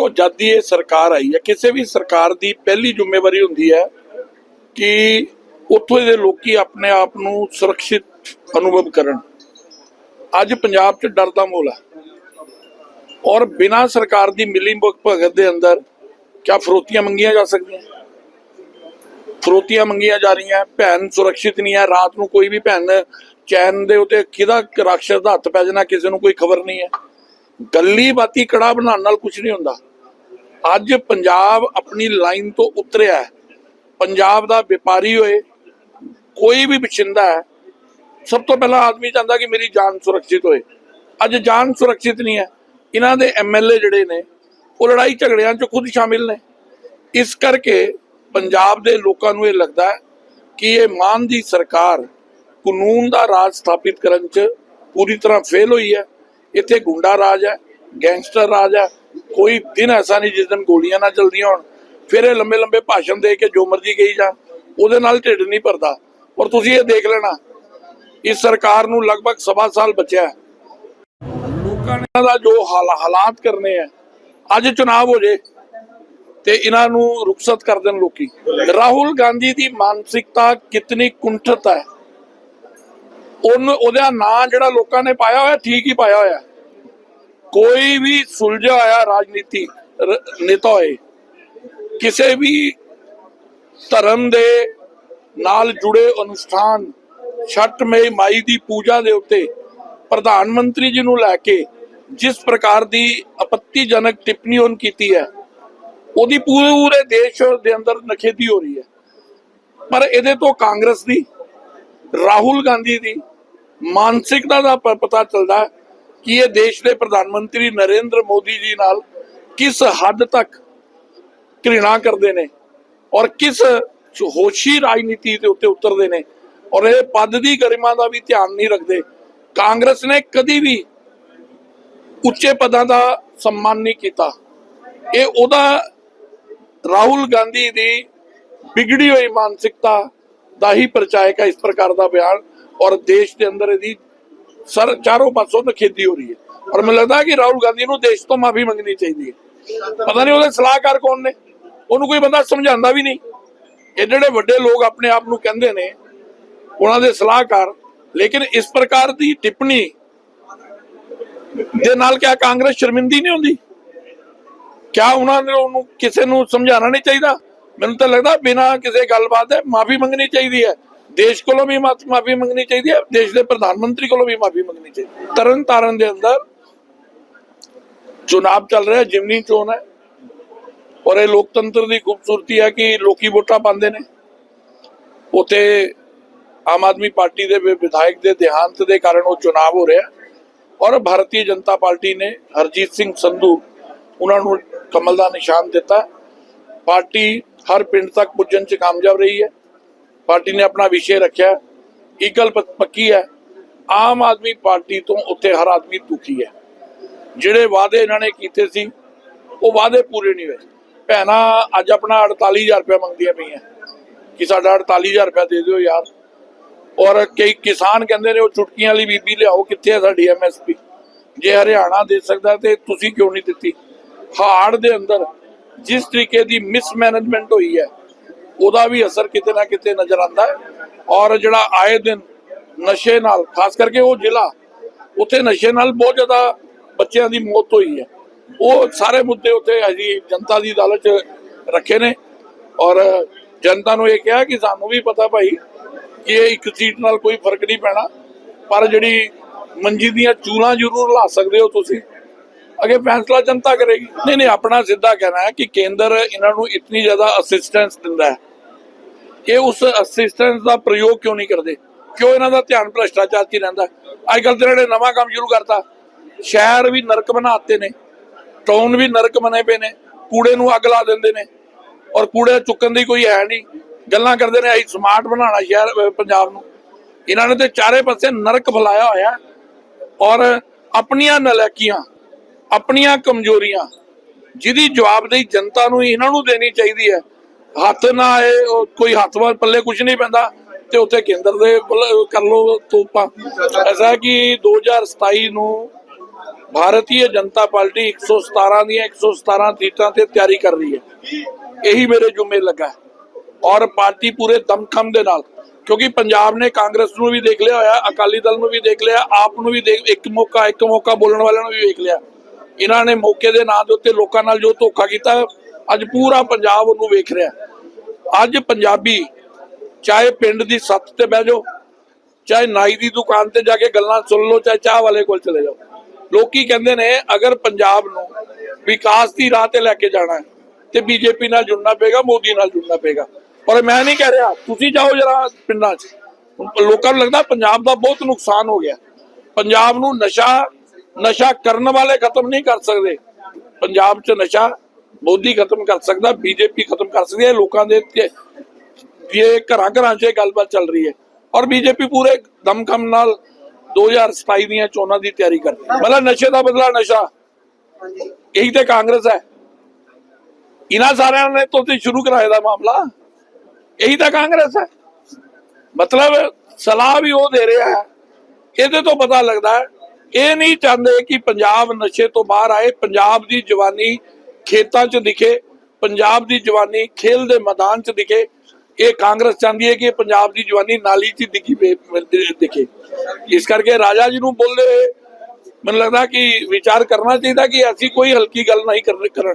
ਦੇਖੋ, ਜਦ ਦੀ ਇਹ ਸਰਕਾਰ ਆਈ ਹੈ, ਕਿਸੇ ਵੀ ਸਰਕਾਰ ਦੀ ਪਹਿਲੀ ਜ਼ਿੰਮੇਵਾਰੀ ਹੁੰਦੀ ਹੈ ਕਿ ਉੱਥੋਂ ਦੇ ਲੋਕੀ ਆਪਣੇ ਆਪ ਨੂੰ ਸੁਰੱਖਿਅਤ ਅਨੁਭਵ ਕਰਨ। ਅੱਜ ਪੰਜਾਬ 'ਚ ਡਰ ਦਾ ਮਾਹੌਲ ਹੈ। ਔਰ ਬਿਨਾਂ ਸਰਕਾਰ ਦੀ ਮਿਲੀ ਭਗਤ ਦੇ ਅੰਦਰ ਕਿਆ ਫਰੋਤੀਆਂ ਮੰਗੀਆਂ ਜਾ ਸਕਦੀਆਂ? ਫਰੋਤੀਆਂ ਮੰਗੀਆਂ ਜਾ ਰਹੀਆਂ, ਭੈਣ ਸੁਰੱਖਿਅਤ ਨਹੀਂ ਹੈ, ਰਾਤ ਨੂੰ ਕੋਈ ਵੀ ਭੈਣ ਚੈਨ ਦੇ ਉਤੇ ਕਿਹਦਾ ਰਾਖਸ਼ ਦਾ ਹੱਥ ਪੈ ਜਾਣਾ, ਕਿਸੇ ਨੂੰ ਕੋਈ ਖਬਰ ਨਹੀਂ ਹੈ। ਗੱਲੀ ਬਾਤੀ ਕੜਾ ਬਣਾਉਣ ਨਾਲ ਕੁਝ ਨਹੀਂ ਹੁੰਦਾ। ਅੱਜ ਪੰਜਾਬ ਆਪਣੀ ਲਾਈਨ ਤੋਂ ਉਤਰਿਆ ਹੈ। ਪੰਜਾਬ ਦਾ ਵਪਾਰੀ ਹੋਏ, ਕੋਈ ਵੀ ਬਚਿੰਦਾ ਹੈ, ਸਭ ਤੋਂ ਪਹਿਲਾਂ ਆਦਮੀ ਚਾਹੁੰਦਾ ਕਿ ਮੇਰੀ ਜਾਨ ਸੁਰੱਖਿਅਤ ਹੋਏ। ਅੱਜ ਜਾਨ ਸੁਰੱਖਿਅਤ ਨਹੀਂ ਹੈ। ਇਹਨਾਂ ਦੇ ਐਮਐਲਏ ਜਿਹੜੇ ਨੇ, ਉਹ ਲੜਾਈ ਝਗੜਿਆਂ 'ਚ ਖੁਦ ਸ਼ਾਮਿਲ ਨੇ। ਇਸ ਕਰਕੇ ਪੰਜਾਬ ਦੇ ਲੋਕਾਂ ਨੂੰ ਇਹ ਲੱਗਦਾ ਹੈ ਕਿ ਇਹ ਮਾਨ ਦੀ ਸਰਕਾਰ ਕਾਨੂੰਨ ਦਾ ਰਾਜ ਸਥਾਪਿਤ ਕਰਨ 'ਚ ਪੂਰੀ ਤਰ੍ਹਾਂ ਫੇਲ ਹੋਈ ਹੈ। ਇੱਥੇ ਗੁੰਡਾ ਰਾਜ ਹੈ, ਗੈਂਗਸਟਰ ਰਾਜ ਹੈ ਕੋਈ ਦਿਨ ਐਸਾ ਨਹੀਂ ਜਿਸ ਦਿਨ ਗੋਲੀਆਂ ਨਾ ਚਲਦੀਆਂ ਹੋਣ। ਫਿਰ ਇਹ ਲੰਬੇ ਲੰਬੇ ਭਾਸ਼ਣ ਦੇ ਕੇ ਜੋ ਮਰਜ਼ੀ ਕਹੀ ਜਾ ਉਹਦੇ ਨਾਲ ਢਿੱਡ ਨਹੀਂ ਭਰਦਾ। ਔਰ ਤੁਸੀਂ ਇਹ ਦੇਖ ਲੈਣਾ, ਇਸ ਸਰਕਾਰ ਨੂੰ ਲਗਭਗ ਸਵਾ ਸਾਲ ਬਚਿਆ ਹੈ। ਲੋਕਾਂ ਦਾ ਜੋ ਹਾਲਾਤ ਕਰਨੇ ਆ ਅੱਜ ਚੁਣਾਵ ਹੋ ਜੇ ਤੇ ਇਹਨਾਂ ਨੂੰ ਰੁਖਸਤ ਕਰ ਦੇਣ ਲੋਕੀ। ਰਾਹੁਲ ਗਾਂਧੀ ਦੀ ਮਾਨਸਿਕਤਾ ਕਿਤਨੀ ਕੁੰਠਤ ਹੈ। ਉਹਨ, ਉਹਦਾ ਨਾਂ ਜਿਹੜਾ ਲੋਕਾਂ ਨੇ ਪਾਇਆ ਹੋਇਆ, ਠੀਕ ਹੀ ਪਾਇਆ ਹੋਇਆ ਕੋਈ ਵੀ ਸੁਲਝਿਆ ਹੋਇਆ ਰਾਜਨੀਤੀ ਨੇਤਾ ਹੋਏ, ਕਿਸੇ ਵੀ ਧਰਮ ਦੇ ਨਾਲ ਜੁੜੇ ਅਨੁਸ਼ਠਾਨ ਛਠ ਮੇ ਮਾਈ ਦੀ ਪੂਜਾ ਦੇ ਉੱਤੇ ਪ੍ਰਧਾਨ ਮੰਤਰੀ ਜੀ ਨੂੰ ਲੈ ਕੇ ਜਿਸ ਪ੍ਰਕਾਰ ਦੀ ਆਪੱਤੀਜਨਕ ਟਿੱਪਣੀ ਉਹਨ ਕੀਤੀ ਹੈ, ਉਹਦੀ ਪੂਰੇ ਦੇਸ਼ ਦੇ ਅੰਦਰ ਨਖੇਦੀ ਹੋ ਰਹੀ ਹੈ। ਪਰ ਇਹਦੇ ਤੋਂ ਕਾਂਗਰਸ ਦੀ, ਰਾਹੁਲ ਗਾਂਧੀ ਦੀ ਮਾਨਸਿਕਤਾ ਦਾ ਪਤਾ ਚੱਲਦਾ ਹੈ ਕਿ ਇਹ ਦੇਸ਼ ਦੇ ਪ੍ਰਧਾਨ ਮੰਤਰੀ ਨਰਿੰਦਰ ਮੋਦੀ ਜੀ ਨਾਲ ਕਿਸ ਹੱਦ ਤੱਕ ਘ੍ਰਿਣਾ ਕਰਦੇ ਨੇ ਔਰ ਕਿਸ ਹੋਸ਼ੀ ਰਾਜਨੀਤੀ ਦੇ ਉੱਤੇ ਉਤਰਦੇ ਨੇ? ਔਰ ਇਹ ਪਦ ਦੀ ਗਰਿਮਾ ਦਾ ਵੀ ਧਿਆਨ ਨਹੀਂ ਰੱਖਦੇ। ਕਾਂਗਰਸ ਨੇ ਕਦੀ ਵੀ ਉੱਚੇ ਪਦਾਂ ਦਾ ਸਨਮਾਨ ਨਹੀਂ ਕੀਤਾ। ਇਹ ਉਹਦਾ ਰਾਹੁਲ ਗਾਂਧੀ ਦੀ ਵਿਗੜੀ ਹੋਈ ਮਾਨਸਿਕਤਾ ਦਾ ਹੀ ਪ੍ਰਚਾਇਕ ਹੈ ਇਸ ਪ੍ਰਕਾਰ ਦਾ ਬਿਆਨ ਔਰ ਦੇਸ਼ ਦੇ ਅੰਦਰ ਇਹਦੀ ਸਰ, ਚਾਰੋਂ ਪਾਸੋਂ ਨਖੇਦੀ ਹੋ ਰਹੀ ਹੈ। ਔਰ ਮੈਨੂੰ ਲੱਗਦਾ ਕਿ ਰਾਹੁਲ ਗਾਂਧੀ ਨੂੰ ਦੇਸ਼ ਤੋਂ ਮਾਫੀ ਮੰਗਣੀ ਚਾਹੀਦੀ ਹੈ। ਪਤਾ ਨਹੀਂ ਉਹਦੇ ਸਲਾਹਕਾਰ ਕੌਣ ਨੇ। ਉਹਨੂੰ ਕੋਈ ਬੰਦਾ ਸਮਝਾਉਂਦਾ ਵੀ ਨਹੀਂ। ਇਹ ਜਿਹੜੇ ਵੱਡੇ ਲੋਕ ਆਪਣੇ ਆਪ ਨੂੰ ਕਹਿੰਦੇ ਨੇ, ਉਹਨਾਂ ਦੇ ਸਲਾਹਕਾਰ, ਲੇਕਿਨ ਇਸ ਪ੍ਰਕਾਰ ਦੀ ਟਿੱਪਣੀ ਦੇ ਨਾਲ ਕਿਆ ਕਾਂਗਰਸ ਸ਼ਰਮਿੰਦੀ ਨਹੀਂ ਹੁੰਦੀ? ਕਿਆ ਉਹਨਾਂ ਨੇ ਉਹਨੂੰ ਕਿਸੇ ਨੂੰ ਸਮਝਾਉਣਾ ਨਹੀਂ ਚਾਹੀਦਾ? ਮੈਨੂੰ ਤਾਂ ਲੱਗਦਾ ਬਿਨਾਂ ਕਿਸੇ ਗੱਲਬਾਤ ਦੇ ਮਾਫੀ ਮੰਗਣੀ ਚਾਹੀਦੀ ਹੈ। ਦੇਸ਼ ਕੋਲੋਂ ਵੀ ਮਾਫੀ ਮੰਗਣੀ ਚਾਹੀਦੀ ਹੈ, ਦੇਸ਼ ਦੇ ਪ੍ਰਧਾਨ ਮੰਤਰੀ ਕੋਲੋਂ ਵੀ ਮਾਫੀ ਮੰਗਣੀ ਚਾਹੀਦੀ ਹੈ। ਤਰਨ ਤਾਰਨ ਦੇ ਅੰਦਰ ਚੁਣਾਵ ਚੱਲ ਰਿਹਾ, ਜਿਮਨੀ ਚੋਣ ਹੈ। ਔਰ ਇਹ ਲੋਕਤੰਤਰ ਦੀ ਖੂਬਸੂਰਤੀ ਹੈ ਕਿ ਲੋਕੀ ਵੋਟਾਂ ਪਾਉਂਦੇ ਨੇ। ਉਥੇ ਆਮ ਆਦਮੀ ਪਾਰਟੀ ਦੇ ਵਿਧਾਇਕ ਦੇ ਦੇਹਾਂਤ ਦੇ ਕਾਰਨ ਉਹ ਚੁਣਾਵ ਹੋ ਰਿਹਾ। ਔਰ ਭਾਰਤੀ ਜਨਤਾ ਪਾਰਟੀ ਨੇ ਹਰਜੀਤ ਸਿੰਘ ਸੰਧੂ ਉਹਨਾਂ ਨੂੰ ਕਮਲ ਦਾ ਨਿਸ਼ਾਨ ਦਿੱਤਾ। ਪਾਰਟੀ ਹਰ ਪਿੰਡ ਤੱਕ ਪੁੱਜਣ 'ਚ ਕਾਮਯਾਬ ਰਹੀ ਹੈ। ਪਾਰਟੀ ਨੇ ਆਪਣਾ ਵਿਸ਼ੇ ਰੱਖਿਆ ਇੱਕ ਗੱਲ ਪੱਕੀ ਹੈ। ਆਮ ਆਦਮੀ ਪਾਰਟੀ ਤੋਂ ਉੱਥੇ ਹਰ ਆਦਮੀ ਦੁਖੀ ਹੈ। ਜਿਹੜੇ ਵਾਅਦੇ ਇਹਨਾਂ ਨੇ ਕੀਤੇ ਸੀ, ਉਹ ਵਾਅਦੇ ਪੂਰੇ ਨਹੀਂ ਹੋਏ। ਭੈਣਾਂ, ਅੱਜ ਆਪਣਾ 48000 ਰੁਪਏ ਮੰਗਦੀਆਂ ਪਈਆਂ। ਕਿ ਸਾਡਾ 48000 ਰੁਪਏ ਦੇ ਦਿਓ ਯਾਰ। ਔਰ ਕਈ ਕਿਸਾਨ ਕਹਿੰਦੇ ਨੇ, ਉਹ ਚੁਟਕੀਆਂ ਵਾਲੀ ਬੀਬੀ ਲਿਆਓ, ਕਿੱਥੇ ਹੈ ਸਾਡੀ ਐਮਐਸਪੀ ਜੇ ਹਰਿਆਣਾ ਦੇ ਸਕਦਾ ਤੇ ਤੁਸੀਂ ਕਿਉਂ ਨਹੀਂ ਦਿੱਤੀ? ਹਾੜ ਦੇ ਅੰਦਰ ਜਿਸ ਤਰੀਕੇ ਦੀ ਮਿਸਮੈਨੇਜਮੈਂਟ ਹੋਈ ਹੈ ਉਹਦਾ ਵੀ ਅਸਰ ਕਿਤੇ ਨਾ ਕਿਤੇ ਨਜ਼ਰ ਆਉਂਦਾ ਹੈ। ਔਰ ਜਿਹੜਾ ਆਏ ਦਿਨ ਨਸ਼ੇ ਨਾਲ, ਖਾਸ ਕਰਕੇ ਉਹ ਜ਼ਿਲ੍ਹਾ, ਉੱਥੇ ਨਸ਼ੇ ਨਾਲ ਬਹੁਤ ਜ਼ਿਆਦਾ ਬੱਚਿਆਂ ਦੀ ਮੌਤ ਹੋਈ ਹੈ। ਉਹ ਸਾਰੇ ਮੁੱਦੇ ਉੱਤੇ ਅਸੀਂ ਜਨਤਾ ਦੀ ਅਦਾਲਤ 'ਚ ਰੱਖੇ ਨੇ। ਔਰ ਜਨਤਾ ਨੂੰ ਇਹ ਕਿਹਾ ਕਿ ਸਾਨੂੰ ਵੀ ਪਤਾ ਭਾਈ ਕਿ ਇਹ ਇੱਕ ਸੀਟ ਨਾਲ ਕੋਈ ਫ਼ਰਕ ਨਹੀਂ ਪੈਣਾ। ਪਰ ਜਿਹੜੀ ਮੰਜੀ ਦੀਆਂ ਚੂਲਾਂ ਜ਼ਰੂਰ ਲਾ ਸਕਦੇ ਹੋ ਤੁਸੀਂ। ਅਗੇ ਫੈਸਲਾ ਜਨਤਾ ਕਰੇਗੀ। ਨਹੀਂ ਨਹੀਂ, ਆਪਣਾ ਸਿੱਧਾ ਕਹਿਣਾ ਹੈ ਕਿ ਕੇਂਦਰ ਇਹਨਾਂ ਨੂੰ ਇਤਨੀ ਜ਼ਿਆਦਾ ਅਸਿਸਟੈਂਸ ਦਿੰਦਾ ਹੈ। ਇਹ ਉਸ ਅਸਿਸਟੈਂਸ ਦਾ ਪ੍ਰਯੋਗ ਕਿਉਂ ਨਹੀਂ ਕਰਦੇ? ਕਿਉਂ ਇਹਨਾਂ ਦਾ ਧਿਆਨ ਭ੍ਰਸ਼ਟਾਚਾਰ 'ਚ ਰਹਿੰਦਾ? ਅੱਜ ਕੱਲ੍ਹ ਤੇ ਨੇ ਨਵਾਂ ਕੰਮ ਸ਼ੁਰੂ ਕਰਤਾ। ਸ਼ਹਿਰ ਵੀ ਨਰਕ ਬਣਾਤੇ ਨੇ ਟਾਊਨ ਵੀ ਨਰਕ ਬਣੇ ਪਏ ਨੇ, ਕੂੜੇ ਨੂੰ ਅੱਗ ਲਾ ਦਿੰਦੇ ਨੇ, ਔਰ ਕੂੜੇ ਚੁੱਕਣ ਦੀ ਕੋਈ ਹੈ ਨਹੀਂ। ਗੱਲਾਂ ਕਰਦੇ ਨੇ, ਅਸੀਂ ਸਮਾਰਟ ਬਣਾਉਣਾ ਸ਼ਹਿਰ ਪੰਜਾਬ ਨੂੰ। ਇਹਨਾਂ ਨੇ ਤੇ ਚਾਰੇ ਪਾਸੇ ਨਰਕ ਫੈਲਾਇਆ ਹੋਇਆ ਔਰ ਆਪਣੀਆਂ ਨਲਾਇਕੀਆਂ ਆਪਣੀਆਂ ਕਮਜ਼ੋਰੀਆਂ, ਜਿਹਦੀ ਜਵਾਬਦੇਹੀ ਜਨਤਾ ਨੂੰ ਇਹਨਾਂ ਨੂੰ ਦੇਣੀ ਚਾਹੀਦੀ ਹੈ। ਹੱਥ ਨਾ ਆਏ, ਉਹ ਕੋਈ ਹੱਥ ਵਾਰ ਪੱਲੇ ਕੁਝ ਨਹੀਂ ਪੈਂਦਾ ਤੇ ਉੱਥੇ ਕੇਂਦਰ ਦੇ ਕਰ ਲੋ ਤੋਪਾਂ। ਐਸਾ ਕਿ 2027 ਨੂੰ ਭਾਰਤੀ ਜਨਤਾ ਪਾਰਟੀ 117 ਦੀਆਂ 117 ਸੀਟਾਂ ਤੇ ਤਿਆਰੀ ਕਰ ਰਹੀ ਹੈ। ਇਹੀ ਮੇਰੇ ਜੁਮੇ ਲੱਗਾ ਔਰ ਪਾਰਟੀ ਪੂਰੇ ਦਮਖਮ ਦੇ ਨਾਲ, ਕਿਉਂਕਿ ਪੰਜਾਬ ਨੇ ਕਾਂਗਰਸ ਨੂੰ ਵੀ ਦੇਖ ਲਿਆ ਹੋਇਆ, ਅਕਾਲੀ ਦਲ ਨੂੰ ਵੀ ਦੇਖ ਲਿਆ, ਆਪ ਨੂੰ ਵੀ ਦੇਖ, ਇੱਕ ਮੌਕਾ ਇੱਕ ਮੌਕਾ ਬੋਲਣ ਵਾਲਿਆਂ ਨੂੰ ਵੀ ਵੇਖ ਲਿਆ। ਇਹਨਾਂ ਨੇ ਮੌਕੇ ਦੇ ਨਾਂ ਦੇ ਉੱਤੇ ਲੋਕਾਂ ਨਾਲ ਜੋ ਧੋਖਾ ਕੀਤਾ ਅੱਜ ਪੂਰਾ ਪੰਜਾਬ ਉਹਨੂੰ ਵੇਖ ਰਿਹਾ। ਅੱਜ ਪੰਜਾਬੀ, ਚਾਹੇ ਪਿੰਡ ਦੀ ਸੱਤ ਤੇ ਬਹਿ ਜਾਓ, ਚਾਹੇ ਨਾਈ ਦੀ ਦੁਕਾਨ ਤੇ ਜਾ ਕੇ ਗੱਲਾਂ ਸੁਣ ਲਓ, ਚਾਹੇ ਚਾਹ ਵਾਲੇ ਕੋਲ ਚਲੇ ਜਾਓ। ਲੋਕੀ ਕਹਿੰਦੇ ਨੇ, ਅਗਰ ਪੰਜਾਬ ਨੂੰ ਵਿਕਾਸ ਦੀ ਰਾਹ ਤੇ ਲੈ ਕੇ ਜਾਣਾ ਹੈ, ਤੇ ਬੀਜੇਪੀ ਨਾਲ ਜੁੜਨਾ ਪਏਗਾ, ਮੋਦੀ ਨਾਲ ਜੁੜਨਾ ਪਏਗਾ। ਪਰ ਮੈਂ ਨਹੀਂ ਕਹਿ ਰਿਹਾ, ਤੁਸੀਂ ਜਾਓ ਜਰਾ ਪਿੰਡਾਂ 'ਚ। ਲੋਕਾਂ ਨੂੰ ਲੱਗਦਾ ਪੰਜਾਬ ਦਾ ਬਹੁਤ ਨੁਕਸਾਨ ਹੋ ਗਿਆ। ਪੰਜਾਬ ਨੂੰ ਨਸ਼ਾ ਨਸ਼ਾ ਕਰਨ ਵਾਲੇ ਖਤਮ ਨਹੀਂ ਕਰ ਸਕਦੇ। ਪੰਜਾਬ 'ਚ ਨਸ਼ਾ ਮੋਦੀ ਖਤਮ ਕਰ ਸਕਦਾ ਬੀਜੇਪੀ ਖਤਮ ਕਰ ਸਕਦੀ ਹੈ ਲੋਕਾਂ ਦੇ ਇਹ ਘਰਾਂ ਘਰਾਂ 'ਚ ਇਹ ਗੱਲਬਾਤ ਚੱਲ ਰਹੀ ਹੈ। ਔਰ ਬੀਜੇਪੀ ਪੂਰੇ ਦਮਖਮ ਨਾਲ 2027 ਦੀਆਂ ਚੋਣਾਂ ਦੀ ਤਿਆਰੀ ਕਰ ਰਹੀ ਹੈ। ਮਤਲਬ ਨਸ਼ੇ ਦਾ ਬਦਲਾ ਨਸ਼ਾ। ਹਾਂਜੀ। ਇਹੀ ਤੇ ਕਾਂਗਰਸ ਹੈ। ਇਹਨਾਂ ਸਾਰਿਆਂ ਨੇ ਤੋਂ ਤੇ ਸ਼ੁਰੂ ਕਰਾਇਆ ਦਾ ਮਾਮਲਾ। ਇਹੀ ਤਾਂ ਕਾਂਗਰਸ ਹੈ। ਮਤਲਬ ਸਲਾਹ ਵੀ ਉਹ ਦੇ ਰਿਹਾ ਹੈ। ਇਹਦੇ ਤੋਂ ਪਤਾ ਲੱਗਦਾ ਹੈ। ਇਹ ਨਹੀਂ ਚਾਹੁੰਦੇ ਕਿ ਪੰਜਾਬ ਨਸ਼ੇ ਤੋਂ ਬਾਹਰ ਆਏ। ਪੰਜਾਬ ਦੀ ਜਵਾਨੀ ਖੇਤਾਂ 'ਚ ਦਿਖੇ ਪੰਜਾਬ ਦੀ ਜਵਾਨੀ ਖੇਲ ਦੇ ਮੈਦਾਨ 'ਚ ਦਿਖੇ ਇਹ ਕਾਂਗਰਸ ਚਾਹੁੰਦੀ ਹੈ ਕਿ ਪੰਜਾਬ ਦੀ ਜਵਾਨੀ ਨਾਲੀ 'ਚ ਦਿਖੀ ਦਿਖੇ। ਇਸ ਕਰਕੇ ਰਾਜਾ ਜੀ ਨੂੰ ਬੋਲਦੇ ਹੋਏ ਮੈਨੂੰ ਲੱਗਦਾ ਕਿ ਵਿਚਾਰ ਕਰਨਾ ਚਾਹੀਦਾ ਕਿ ਐਸੀ ਕੋਈ ਹਲਕੀ ਗੱਲ ਨਹੀਂ ਕਰ- ਕਰਨ।